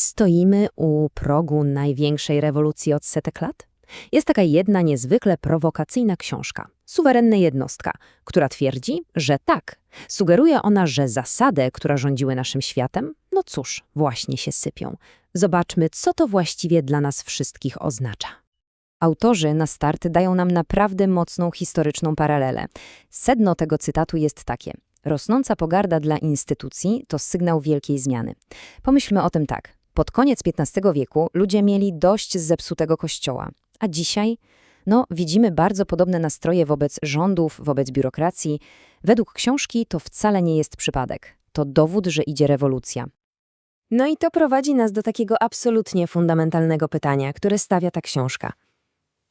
stoimy u progu największej rewolucji od setek lat? Jest taka jedna niezwykle prowokacyjna książka, Suwerenna Jednostka, która twierdzi, że tak. Sugeruje ona, że zasady, które rządziły naszym światem, no cóż, właśnie się sypią. Zobaczmy, co to właściwie dla nas wszystkich oznacza. Autorzy na start dają nam naprawdę mocną historyczną paralelę. Sedno tego cytatu jest takie. Rosnąca pogarda dla instytucji to sygnał wielkiej zmiany. Pomyślmy o tym tak. Pod koniec XV wieku ludzie mieli dość zepsutego kościoła, a dzisiaj, no, widzimy bardzo podobne nastroje wobec rządów, wobec biurokracji. Według książki to wcale nie jest przypadek. To dowód, że idzie rewolucja. No i to prowadzi nas do takiego absolutnie fundamentalnego pytania, które stawia ta książka.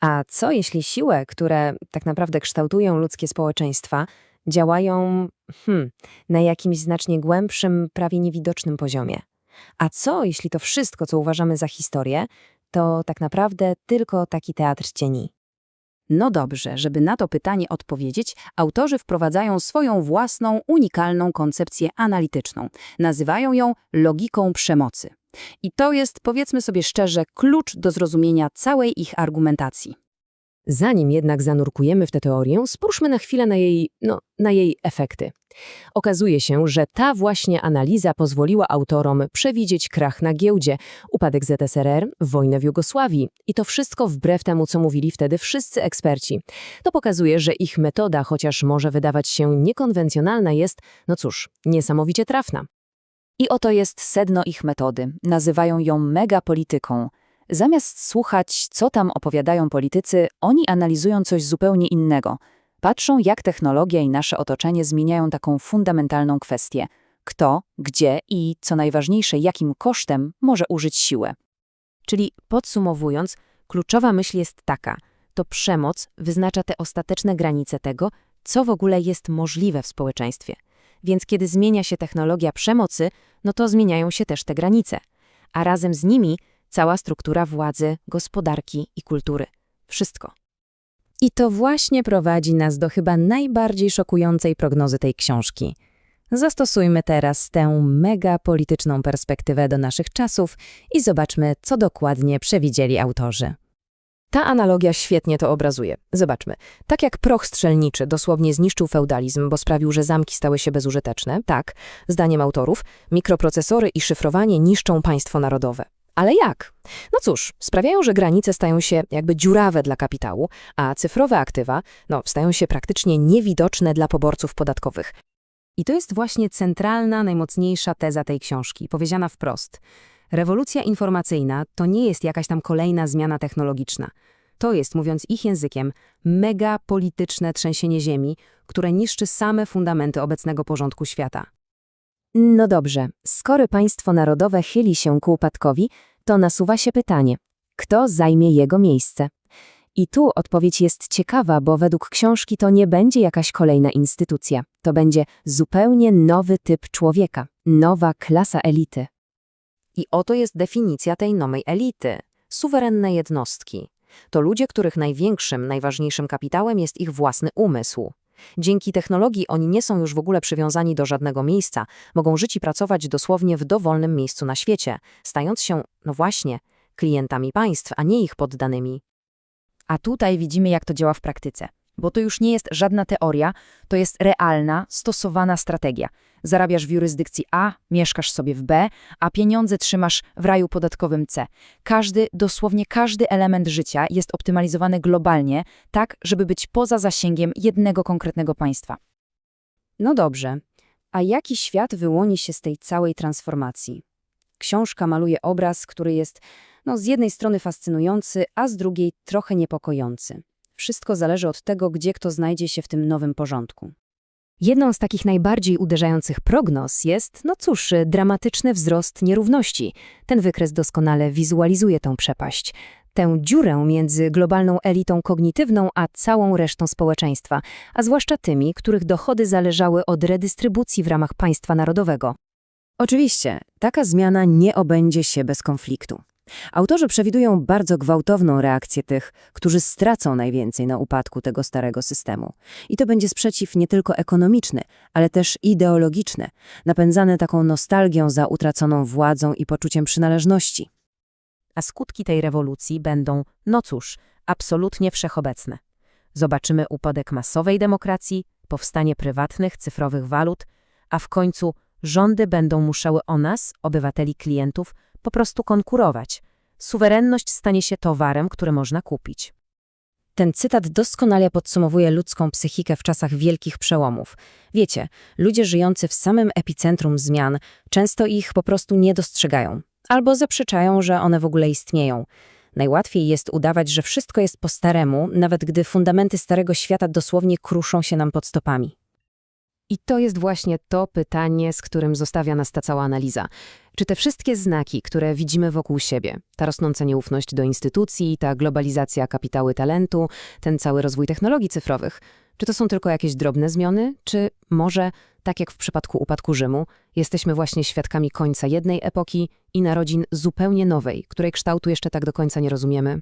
A co jeśli siły, które tak naprawdę kształtują ludzkie społeczeństwa, działają hmm, na jakimś znacznie głębszym, prawie niewidocznym poziomie? A co jeśli to wszystko, co uważamy za historię, to tak naprawdę tylko taki teatr cieni? No dobrze, żeby na to pytanie odpowiedzieć, autorzy wprowadzają swoją własną, unikalną koncepcję analityczną. Nazywają ją logiką przemocy. I to jest, powiedzmy sobie szczerze, klucz do zrozumienia całej ich argumentacji. Zanim jednak zanurkujemy w tę teorię, spójrzmy na chwilę na jej, no, na jej efekty. Okazuje się, że ta właśnie analiza pozwoliła autorom przewidzieć krach na giełdzie, upadek ZSRR, wojnę w Jugosławii i to wszystko wbrew temu, co mówili wtedy wszyscy eksperci. To pokazuje, że ich metoda, chociaż może wydawać się niekonwencjonalna, jest, no cóż, niesamowicie trafna. I oto jest sedno ich metody. Nazywają ją megapolityką. Zamiast słuchać, co tam opowiadają politycy, oni analizują coś zupełnie innego. Patrzą, jak technologia i nasze otoczenie zmieniają taką fundamentalną kwestię. Kto, gdzie i, co najważniejsze, jakim kosztem może użyć siłę. Czyli podsumowując, kluczowa myśl jest taka: to przemoc wyznacza te ostateczne granice tego, co w ogóle jest możliwe w społeczeństwie. Więc kiedy zmienia się technologia przemocy, no to zmieniają się też te granice. A razem z nimi cała struktura władzy, gospodarki i kultury. Wszystko. I to właśnie prowadzi nas do chyba najbardziej szokującej prognozy tej książki. Zastosujmy teraz tę mega polityczną perspektywę do naszych czasów i zobaczmy, co dokładnie przewidzieli autorzy. Ta analogia świetnie to obrazuje. Zobaczmy. Tak jak proch strzelniczy dosłownie zniszczył feudalizm, bo sprawił, że zamki stały się bezużyteczne, tak, zdaniem autorów, mikroprocesory i szyfrowanie niszczą państwo narodowe. Ale jak? No cóż, sprawiają, że granice stają się jakby dziurawe dla kapitału, a cyfrowe aktywa no, stają się praktycznie niewidoczne dla poborców podatkowych. I to jest właśnie centralna, najmocniejsza teza tej książki, powiedziana wprost. Rewolucja informacyjna to nie jest jakaś tam kolejna zmiana technologiczna. To jest, mówiąc ich językiem, mega polityczne trzęsienie ziemi, które niszczy same fundamenty obecnego porządku świata. No dobrze, skoro państwo narodowe chyli się ku upadkowi, to nasuwa się pytanie, kto zajmie jego miejsce? I tu odpowiedź jest ciekawa, bo według książki to nie będzie jakaś kolejna instytucja. To będzie zupełnie nowy typ człowieka, nowa klasa elity. I oto jest definicja tej nowej elity. Suwerenne jednostki. To ludzie, których największym, najważniejszym kapitałem jest ich własny umysł. Dzięki technologii oni nie są już w ogóle przywiązani do żadnego miejsca, mogą żyć i pracować dosłownie w dowolnym miejscu na świecie, stając się, no właśnie, klientami państw, a nie ich poddanymi. A tutaj widzimy, jak to działa w praktyce. Bo to już nie jest żadna teoria, to jest realna, stosowana strategia. Zarabiasz w jurysdykcji A, mieszkasz sobie w B, a pieniądze trzymasz w raju podatkowym C. Każdy, dosłownie każdy element życia jest optymalizowany globalnie, tak, żeby być poza zasięgiem jednego konkretnego państwa. No dobrze, a jaki świat wyłoni się z tej całej transformacji? Książka maluje obraz, który jest no, z jednej strony fascynujący, a z drugiej trochę niepokojący. Wszystko zależy od tego, gdzie kto znajdzie się w tym nowym porządku. Jedną z takich najbardziej uderzających prognoz jest, no cóż, dramatyczny wzrost nierówności. Ten wykres doskonale wizualizuje tą przepaść. Tę dziurę między globalną elitą kognitywną a całą resztą społeczeństwa, a zwłaszcza tymi, których dochody zależały od redystrybucji w ramach państwa narodowego. Oczywiście, taka zmiana nie obędzie się bez konfliktu. Autorzy przewidują bardzo gwałtowną reakcję tych, którzy stracą najwięcej na upadku tego starego systemu. I to będzie sprzeciw nie tylko ekonomiczny, ale też ideologiczny, napędzany taką nostalgią za utraconą władzą i poczuciem przynależności. A skutki tej rewolucji będą, no cóż, absolutnie wszechobecne. Zobaczymy upadek masowej demokracji, powstanie prywatnych, cyfrowych walut, a w końcu rządy będą musiały o nas, obywateli klientów, po prostu konkurować. Suwerenność stanie się towarem, który można kupić. Ten cytat doskonale podsumowuje ludzką psychikę w czasach wielkich przełomów. Wiecie, ludzie żyjący w samym epicentrum zmian często ich po prostu nie dostrzegają, albo zaprzeczają, że one w ogóle istnieją. Najłatwiej jest udawać, że wszystko jest po staremu, nawet gdy fundamenty starego świata dosłownie kruszą się nam pod stopami. I to jest właśnie to pytanie, z którym zostawia nas ta cała analiza. Czy te wszystkie znaki, które widzimy wokół siebie, ta rosnąca nieufność do instytucji, ta globalizacja kapitału talentu, ten cały rozwój technologii cyfrowych, czy to są tylko jakieś drobne zmiany, czy może, tak jak w przypadku upadku Rzymu, jesteśmy właśnie świadkami końca jednej epoki i narodzin zupełnie nowej, której kształtu jeszcze tak do końca nie rozumiemy?